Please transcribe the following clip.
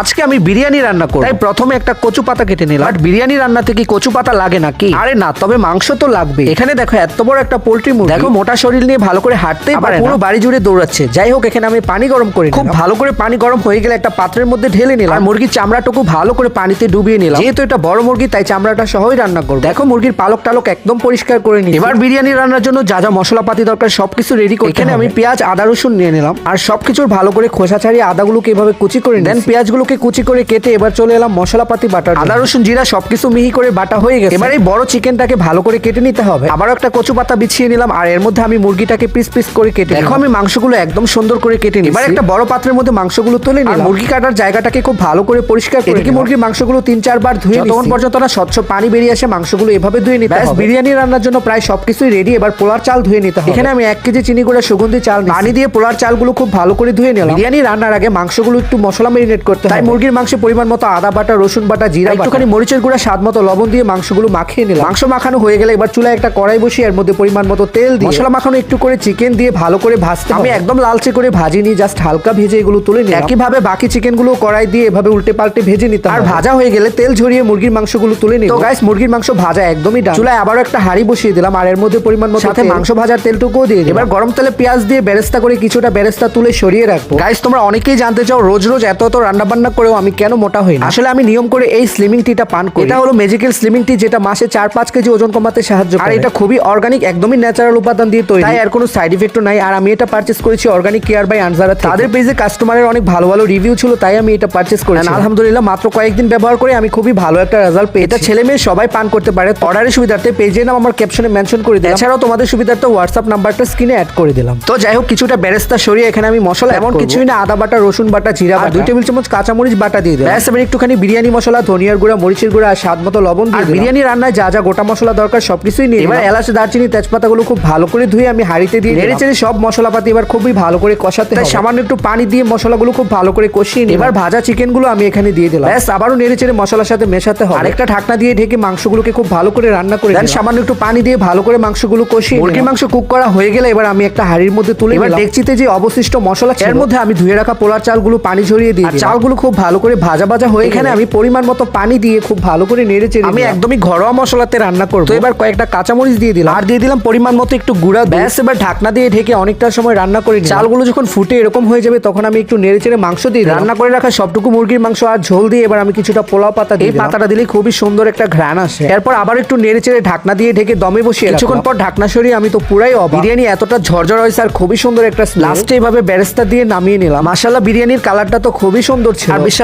আজকে আমি বিরিয়ানি রান্না করব। তাই প্রথমে একটা কচু পাতা কেটে নিলাম। আর বিরিয়ানি রান্নাতে কি কচু পাতা লাগে নাকি? আরে না তবে মাংস তো লাগবে এখানে দেখো এত বড় একটা পোল্ট্রি মুরগি। দেখো মোটা শরীর নিয়ে ভালো করে হাঁটতেই পারে পুরো বাড়ি জুড়ে দৌড়াচ্ছে। যাই হোক এখানে আমি পানি গরম করে খুব ভালো করে পানি গরম হয়ে গেলে একটা পাত্রের মধ্যে ঢেলে নিলাম। আর মুরগির চামড়াটুকু ভালো করে পানিতে ডুবিয়ে নিলাম। যেহেতু এটা বড় মুরগি তাই চামড়াটা সহই রান্না করব। দেখো মুরগির পালক টালক একদম পরিষ্কার করে নিই এবার বিরিয়ানি রান্নার জন্য যা যা মশলাপাতি দরকার সবকিছু রেডি করে এখানে আমি পেঁয়াজ আদা রসুন নিয়ে নিলাম। আর সবকিছুর ভালো করে খোসা ছাড়িয়ে আদাগুলোকে এভাবে কুচি করে দেন পেঁয়াজগুলোকে কুচি করে কেটে এবার চলে এলাম মশলাপাতি বাটার আদা রসুন জিরা সবকিছু মিহি করে বাটা হয়ে গেছে। এবার এই বড় চিকেনটাকে ভালো করে কেটে নিতে হবে। আবারও একটা কচু পাতা বিছিয়ে নিলাম আর এর মধ্যে আমি মুরগিটাকে পিস পিস করে কেটে দেখো আমি মাংসগুলো একদম সুন্দর করে কেটে নিই এবার একটা বড় পাত্রের মধ্যে মাংসগুলো তুলে নিই মুরগি কাটার জায়গাটাকে খুব ভালো করে পরিষ্কার করে এদিকে মুরগির মাংসগুলো তিন চারবার ধুয়ে তখন পর্যন্ত না স্বচ্ছ পানি বেরিয়ে আসে মাংসগুলো এভাবে ধুয়ে নিতে হবে। বিরিয়ানি রান্নার জন্য প্রায় সবকিছুই রেডি এবার পোলার চাল ধুয়ে নিতে হবে। এখানে আমি এক কেজি চিনি করে সুগন্ধি চাল পানি দিয়ে পোলার চালগুলো খুব ভালো করে ধুয়ে নিলাম। বিরিয়ানি রান্নার আগে মাংসগুলো একটু মশলা মেরিনেট করতে তাই মুরগির মাংসে পরিমাণ মতো আদা বাটা রসুন বাটা জিরা একটুখানি মরিচের গুঁড়া স্বাদ মতো লবণ দিয়ে মাংসগুলো মাখিয়ে নিলাম। মাংস মাখানো হয়ে গেলে এবার চুলায় একটা কড়াই বসিয়ে এর মধ্যে পরিমাণ মতো তেল দিয়ে মশলা মাখানো একটু করে চিকেন দিয়ে ভালো করে ভাজতে আমি একদম লালচে করে ভাজি ভাজিনি জাস্ট হালকা ভেজে এগুলো তুলে নিই একইভাবে বাকি চিকেনগুলো কড়াই দিয়ে এভাবে উল্টে পাল্টে ভেজে নিতে আর ভাজা হয়ে গেলে তেল ঝরিয়ে মুরগির মাংসগুলো তুলে নিই তো গাইস মুরগির মাংস ভাজা একদমই ডান চুলায় আবারও একটা হাঁড়ি বসিয়ে দিলাম আর এর মধ্যে পরিমাণ মতো সাথে মাংস ভাজার তেলটুকুও দিয়ে এবার গরম তেলে পেঁয়াজ দিয়ে বেরেস্তা করে কিছুটা বেরেস্তা তুলে সরিয়ে রাখব। গাইস তোমরা অনেকেই জানতে চাও রোজ রোজ এত এত রান্না বান্না করেও আমি কেন মোটা হই না? আসলে আমি নিয়ম করে এই স্লিমিং টিটা পান করি। এটা হলো মেজিক্যাল স্লিমিং টি যেটা মাসে চার পাঁচ কেজি ওজন কমাতে সাহায্য করে। আর এটা খুবই অর্গানিক একদমই ন্যাচারাল উপাদান দিয়ে তৈরি। তাই আর কোনো সাইড ইফেক্টও নাই। আর আমি এটা পারচেস করেছি অর্গানিক কেয়ার বাই আনজারা থেকে। তাদের পেজে কাস্টমারের অনেক ভালো ভালো রিভিউ ছিল তাই আমি এটা পারচেস করেছি। আলহামদুলিল্লাহ মাত্র কয়েকদিন ব্যবহার করে আমি খুবই ভালো একটা রেজাল্ট পেয়ে এটা ছেলে মেয়ে সবাই পান করতে পারে। অর্ডারের সুবিধার্থে পেজের নাম আমার ক্যাপশনে মেনশন করে দিলাম। এছাড়াও তোমাদের সুবিধার্থে হোয়াটসঅ্যাপ নাম্বারটা স্ক্রিনে অ্যাড করে দিলাম। তো যাই হোক কিছুটা বেরেস্তা সরিয়ে এখানে আমি মশলা এমন কিছুই না আদা বাটা রসুন বাটা জিরা বাটা। দুই টেবিল চামচ কাঁচামরিচ বাটা দিয়ে দিলাম। ব্যাস এবার একটুখানি বিরিয়ানি মশলা ধনিয়ার গুঁড়া মরিচের গুঁড়া আর স্বাদ মতো লবণ দিয়ে বিরিয়ানি রান্নায় যা যা গোটা মশলা দরকার সবকিছুই নিয়ে এবার এলাচ দারচিনি তেজপাতাগুলো খুব ভালো করে ধুয়ে আমি হাঁড়িতে দিয়ে নেড়ে চেড়ে সব মশলাপাতি এবার খুবই ভালো করে কষাতে তাই সামান্য একটু পানি দিয়ে মশলাগুলো খুব ভালো করে কষিয়ে নিই এবার ভাজা চিকেনগুলো আমি এখানে দিয়ে দিলাম। ব্যাস আবারও নেড়ে চেড়ে মশলার সাথে মেশাতে হবে। আরেকটা ঢাকনা দিয়ে ঢেকে মাংসগুলোকে খুব ভালো করে রান্না করে দেন সামান্য একটু পানি দিয়ে ভালো করে মাংসগুলো কষিয়ে মুরগির মাংস কুক করা হয়ে গেলে এবার আমি একটা হাঁড়ির মধ্যে তুলে এবার দেখছিতে যে অবশিষ্ট মশলা এর মধ্যে আমি ধুয়ে রাখা পোলার চালগুলো পানি ঝরিয়ে দিই আর চালগুলো খুব ভালো করে ভাজা ভাজা হয়ে এখানে আমি পরিমাণ মতো পানি দিয়ে খুব ভালো করে নেড়ে চেড়ে আমি একদমই ঘরোয়া মশলাতে রান্না করব। তো এবার কয়েকটা কাঁচামরিচ দিয়ে দিলাম। আর দিয়ে দিলাম পরিমাণ মতো একটু গুঁড়া ব্যাস এবার ঢাকনা দিয়ে ঢেকে অনেকটা সময় রান্না করে। চালগুলো যখন ফুটে এরকম হয়ে যাবে তখন আমি একটু নেড়ে চেড়ে মাংস দিয়ে দিই। রান্না করে রাখা সবটুকু মুরগির মাংস আর ঝোল দিয়ে এবার আমি কিছুটা পোলাও পাতা দিই এই পাতাটা দিলে খুবই সুন্দর একটা ঘ্রাণ আসে। এরপর আবার একটু নেড়ে চেড়ে ঢাকনা দিয়ে ঢেকে দমে বসিয়ে কিছুক্ষণ পর ঢাকনা সরিয়ে আমি তো পুরাই অবাক। বিরিয়ানি এতটা ঝরঝর হয়েছে আর খুবই সুন্দর একটা লাস্টে এইভাবে বেরেস্তা দিয়ে নামিয়ে নিলাম। মাসাল্লাহ বিরিয়ানির কালারটা তো খুবই সুন্দর আর বিশ্বাস